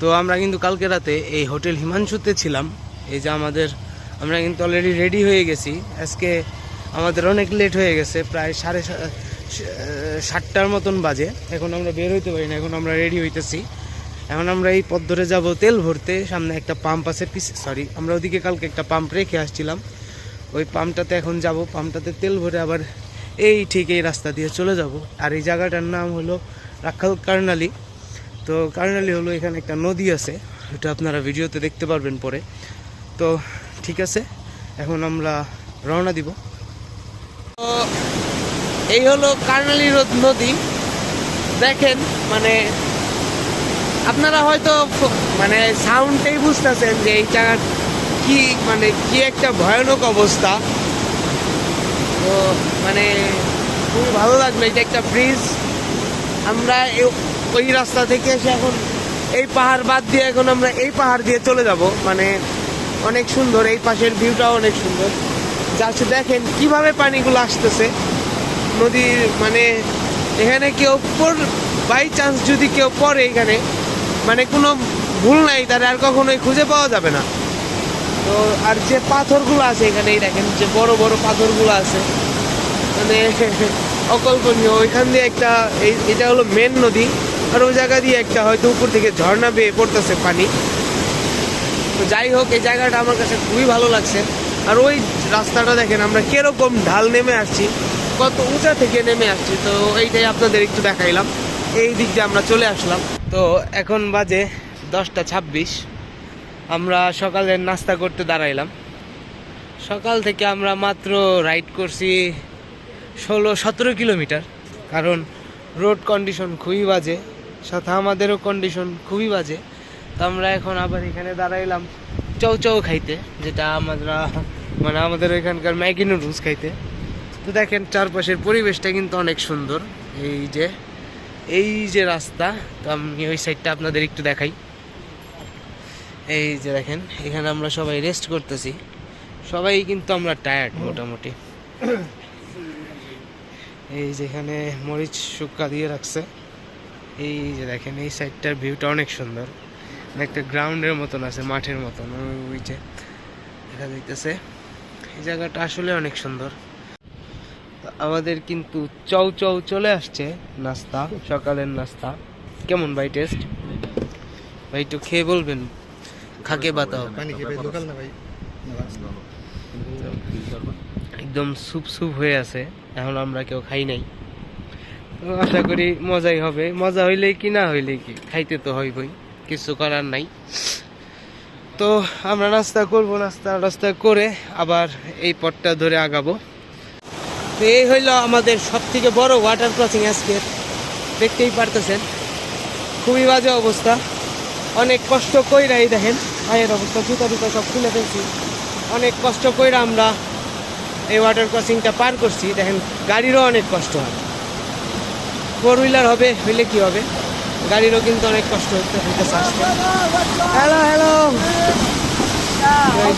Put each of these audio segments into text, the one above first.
তো আমরা কিন্তু কালকে রাতে এই হোটেল হিমাংশুতে ছিলাম। এই যে আমাদের, আমরা কিন্তু অলরেডি রেডি হয়ে গেছি। আজকে আমাদের অনেক লেট হয়ে গেছে, প্রায় সাড়ে সাতটার মতন বাজে। এখন আমরা বের হইতে পারি না, এখন আমরা রেডি হইতেছি। এখন আমরা এই পথ ধরে যাব তেল ভরতে, সামনে একটা পাম্প আছে পিস সরি আমরা ওদিকে কালকে একটা পাম্প রেখে আসছিলাম। ওই পাম্পটাতে এখন যাব পাম্পটাতে তেল ভরে আবার এই ঠিক এই রাস্তা দিয়ে চলে যাব। আর এই জায়গাটার নাম হলো রাখাল কার্নালি। তো কার্নালি হলো এখানে একটা নদী আছে, এটা আপনারা ভিডিওতে দেখতে পারবেন পরে। তো ঠিক আছে, এখন আমরা রওনা দিব। তো এই হলো কার্নালি রোদ- নদী। দেখেন মানে আপনারা হয়তো মানে সাউন্ডটাই বুঝতেছেন যে এই জায়গার কি মানে কি একটা ভয়ানক অবস্থা। তো মানে খুবই ভালো লাগল, এটা একটা ব্রিজ আমরা ওই রাস্তা থেকে এসে এখন এই পাহাড় বাদ দিয়ে এখন আমরা এই পাহাড় দিয়ে চলে যাব। মানে অনেক সুন্দর, এই পাশের ভিউটাও অনেক সুন্দর। যাচ্ছে দেখেন কীভাবে পানিগুলো আসতেছে। নদীর মানে এখানে কেউ বাই চান্স যদি কেউ পড়ে এখানে মানে কোনো ভুল নাই তার আর কখনোই খুঁজে পাওয়া যাবে না। তো, আর যে পাথরগুলো আছে এখানে, এই দেখেন যে বড় বড় পাথরগুলো আছে। মানে অকল্পনীয়। ওইখান দিয়ে একটা, এই, এটা হলো মেন নদী। আর ওই জায়গা দিয়ে একটা হয়তো উপর থেকে ঝর্ণা বেয়ে পড়তেছে পানি। তো যাই হোক, এই জায়গাটা আমার কাছে খুবই ভালো লাগছে। আর ওই রাস্তাটা দেখেন, আমরা কীরকম ঢাল নেমে আসছি, কত উঁচা থেকে নেমে আসছি। তো এইটাই আপনাদের একটু দেখাইলাম। এই দিক দিয়ে আমরা চলে আসলাম। তো এখন বাজে দশটা ছাব্বিশ। আমরা সকালের নাস্তা করতে দাঁড়াইলাম। সকাল থেকে আমরা মাত্র রাইড করছি ষোলো সতেরো কিলোমিটার। কারণ রোড কন্ডিশন খুবই বাজে। সাথে আমাদেরও কন্ডিশন খুবই বাজে। তো আমরা এখন আবার এখানে দাঁড়াইলাম চৌ চৌ খাইতে, যেটা আমরা মানে আমাদের এখানকার ম্যাগি নুডলস খাইতে। তো দেখেন চারপাশের পরিবেশটা কিন্তু অনেক সুন্দর। এই যে এই যে রাস্তা, তো আমি ওই সাইডটা আপনাদের একটু দেখাই। এই যে দেখেন, এখানে আমরা সবাই রেস্ট করতেছি। সবাই কিন্তু আমরা টায়ার্ড মোটামুটি। এই যেখানে মরিচ শুক্কা দিয়ে রাখছে। এই যে দেখেন এই সাইডটার ভিউটা অনেক সুন্দর। একটা গ্রাউন্ডের মতন আছে মাঠের মতন। ওই- যে দেখা যাইতেছে এই জায়গাটা আসলে অনেক সুন্দর। আমাদের কিন্তু চৌ চৌ চলে আসছে নাস্তা সকালের নাস্তা। কেমন ভাই টেস্ট ভাই একটু খেয়ে বলবেন। খাকে বাতাও। একদম সুপ সুপ হয়ে আছে। এখন আমরা কেউ খাই নাই। তো আশা করি মজাই হবে। মজা হইলে কি, না হইলে কি? খাইতে তো হইবই, কিছু করার নাই। তো আমরা নাস্তা করব, নাস্তা রাস্তা করে আবার এই পথটা ধরে আগাবো। তো এই হইল আমাদের সব থেকে বড় ওয়াটার ক্রসিং আজকের। দেখতেই পারতেছেন, খুবই বাজে অবস্থা। অনেক কষ্ট কইরা এই দেখেন, পায়ের অবস্থা, জুতা টুতা সব খুলে ফেলছি। অনেক কষ্ট কইরা আমরা এই ওয়াটার ক্রসিংটা পার করছি। দেখেন, গাড়িরও অনেক কষ্ট হয়। ফোর হুইলার হবে হইলে কি হবে? গাড়িরও কিন্তু অনেক কষ্ট হতে হইতেছে আসতে হ্যালো হ্যালো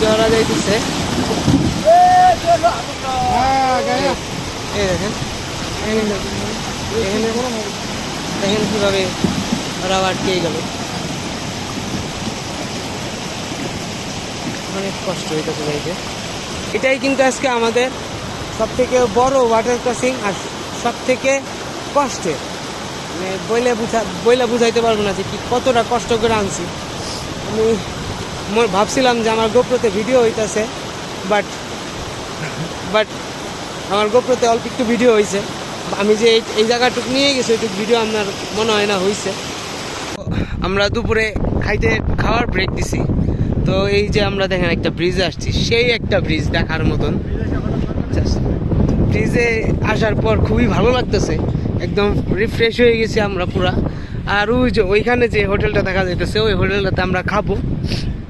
যে যাইতেছে। এই দেখেন। দেখেন কীভাবে ওরা আটকে গেল। অনেক কষ্ট হইতেছে যাইতে এটাই কিন্তু আজকে আমাদের সব থেকে বড় ওয়াটার ক্রসিং আর সব থেকে কষ্টের মানে বইলে বুঝা বইলে বুঝাইতে পারব না যে কি কতটা কষ্ট করে আনছি। আমি ভাবছিলাম যে আমার গোপ্রতে ভিডিও হইতেছে বাট বাট আমার গোপ্রতে অল্প একটু ভিডিও হয়েছে আমি যে এই- এই জায়গাটুক নিয়ে গেছি, ওইটুক ভিডিও আপনার মনে হয় না হয়েছে আমরা দুপুরে খাইতে খাওয়ার ব্রেক দিছি। তো এই যে আমরা দেখেন একটা ব্রিজ আসছি, সেই একটা ব্রিজ দেখার মতন। ব্রিজে আসার পর খুবই ভালো লাগতেছে। একদম রিফ্রেশ হয়ে গেছি আমরা পুরা। আর ওই যে ওইখানে যে হোটেলটা দেখা যাইতেছে, ওই হোটেলটাতে আমরা খাব।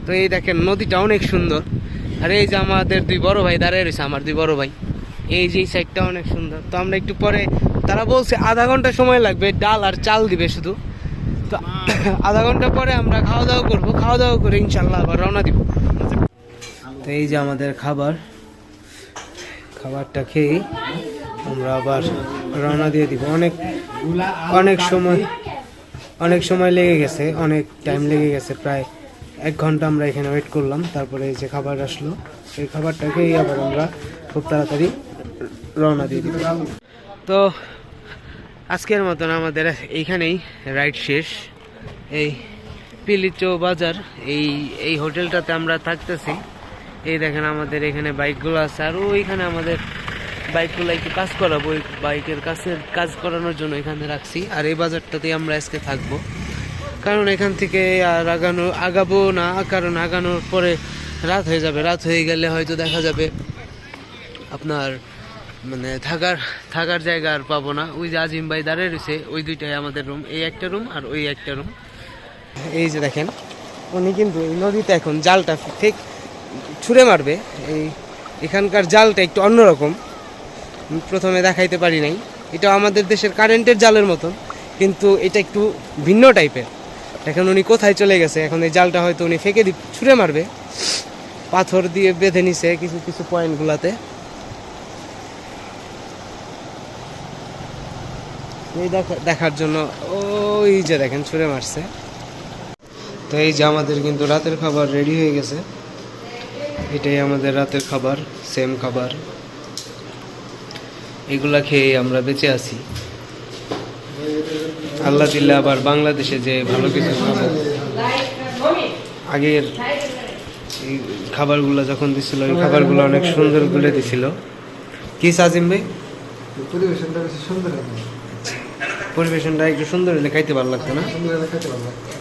তো এই দেখেন, নদীটা অনেক সুন্দর। আর এই যে আমাদের দুই বড় ভাই দাঁড়িয়ে রয়েছে, আমার দুই বড় ভাই। এই যে এই সাইডটা অনেক সুন্দর। তো আমরা একটু পরে, তারা বলছে আধা ঘণ্টা সময় লাগবে, ডাল আর চাল দিবে শুধু। তো আধা ঘণ্টা পরে আমরা খাওয়া দাওয়া করব খাওয়া দাওয়া করে ইনশাল্লাহ আবার রওনা দিব। তো এই যে আমাদের খাবার, খাবারটা খেয়ে আমরা আবার রওনা দিয়ে দিব। অনেক অনেক সময় অনেক সময় লেগে গেছে, অনেক টাইম লেগে গেছে। প্রায় এক ঘণ্টা আমরা এখানে ওয়েট করলাম, তারপরে যে খাবার আসলো, সেই খাবারটাকেই আবার আমরা খুব তাড়াতাড়ি রওনা দিয়ে দিব। তো আজকের মতন আমাদের এইখানেই রাইড শেষ। এই পিলিচো বাজার, এই এই হোটেলটাতে আমরা থাকতেছি। এই দেখেন আমাদের এখানে বাইকগুলো আছে, আর ওইখানে আমাদের বাইকগুলো একটু কাজ করাবো, বাইকের কাছে কাজ করানোর জন্য এখানে রাখছি। আর এই বাজারটাতেই আমরা আজকে থাকব। কারণ এখান থেকে আর আগানো, আগাবো না, কারণ আগানোর পরে রাত হয়ে যাবে। রাত হয়ে গেলে হয়তো দেখা যাবে আপনার মানে থাকার থাকার জায়গা আর পাবো না। ওই যে আজিম ভাই দাঁড়িয়ে রয়েছে, ওই দুইটাই আমাদের রুম এই একটা রুম আর ওই একটা রুম এই যে দেখেন, উনি কিন্তু এই নদীতে এখন জালটা ঠিক ছুঁড়ে মারবে। এই এখানকার জালটা একটু অন্যরকম। প্রথমে দেখাইতে পারি নাই। এটা আমাদের দেশের কারেন্টের জালের মতন, কিন্তু এটা একটু ভিন্ন টাইপের এখন উনি কোথায় চলে গেছে, এখন এই জালটা হয়তো উনি ফেঁকে দি ছুঁড়ে মারবে। পাথর দিয়ে বেঁধে নিছে কিছু কিছু পয়েন্টগুলাতে এই দেখা- দেখার জন্য ওই যে দেখেন, ছুঁড়ে মারছে। তো এই যে আমাদের কিন্তু রাতের খাবার রেডি হয়ে গেছে। এটাই আমাদের রাতের খাবার সেম খাবার। এগুলা খেয়ে আমরা বেঁচে আছি। আল্লাহ দিল্লা আবার বাংলাদেশে যে ভালো কিছু খাব। আগের এই খাবারগুলো যখন দিছিল এই খাবারগুলো অনেক সুন্দর করে দিছিল। কি সাজিম ভাই? পরিবেশনটা বেশি সুন্দর পরিবেশনটা একটু সুন্দর হলে খাইতে ভালো লাগতো না? সুন্দর হলে খেতে ভালো লাগবে